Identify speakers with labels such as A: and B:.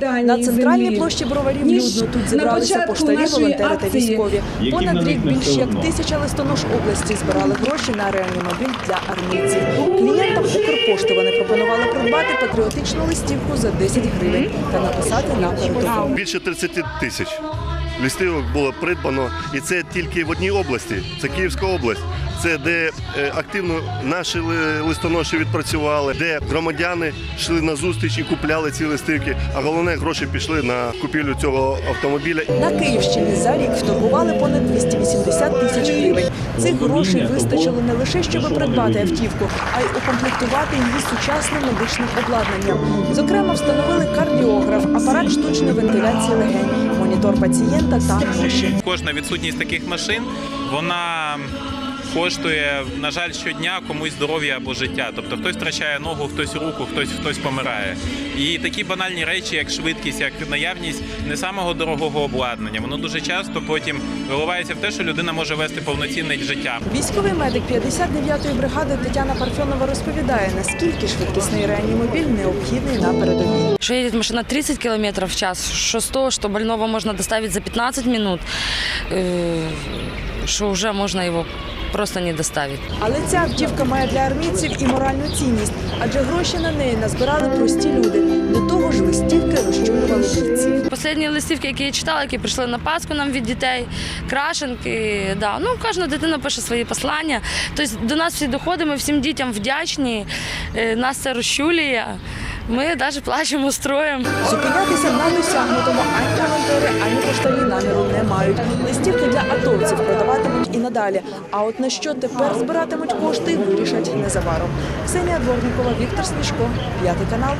A: На центральній площі броварів людно тут зібралися поштарі, волонтери та військові.
B: Які
A: Понад рік
B: більше
A: більш як тисяча листонош області збирали гроші на реанімобіль для армійців. Клієнтам Укрпошти вони пропонували придбати патріотичну листівку за 10 гривень та написати на передову.
C: Більше 30 тисяч листівок було придбано, і це тільки в одній області. Це Київська область. Це де е, активно наші листоноші відпрацювали, де громадяни йшли на зустріч і купляли ці листівки. А головне гроші пішли на купівлю цього автомобіля.
A: На Київщині за рік вторгували понад 280 тисяч гривень. Цих грошей вистачило не лише, щоб придбати автівку, а й укомплектувати її сучасним медичним обладнанням. Зокрема, встановили кардіограф, апарат штучної вентиляції легень, монітор пацієнта та.
D: Кожна відсутність таких машин вона коштує, на жаль, щодня комусь здоров'я або життя. Тобто хтось втрачає ногу, хтось руку, хтось хтось помирає. І такі банальні речі, як швидкість, як наявність не самого дорогого обладнання, воно дуже часто потім виливається в те, що людина може вести повноцінне життя.
A: Військовий медик 59-ї бригади Тетяна Парфьонова розповідає, наскільки швидкісний реанімобіль необхідний на передовій.
E: Что едет машина 30 километров в час, что 100, что больного можно доставить за 15 минут, э, что уже можно его просто не доставить.
A: Але ця автівка має для армійців і моральну цінність, адже гроші на неї назбирали прості люди. До того ж, листівки розчулювали бійців.
E: Последні листівки, які я читала, які прийшли на Пасху нам від дітей, крашенки. Да. Ну, кожна дитина пише свої послання. Тобто до нас всі доходимо, всім дітям вдячні. Е, Нас це розчулює. Ми навіть плачемо строєм.
A: Зупинятися на досягнутому ані волонтери, ані поштарі наміру не мають. Листівки для атовців продаватимуть і надалі. А от на що тепер збиратимуть кошти, вирішать незабаром. Ксенія Дворникова, Віктор Смішко, п'ятий канал.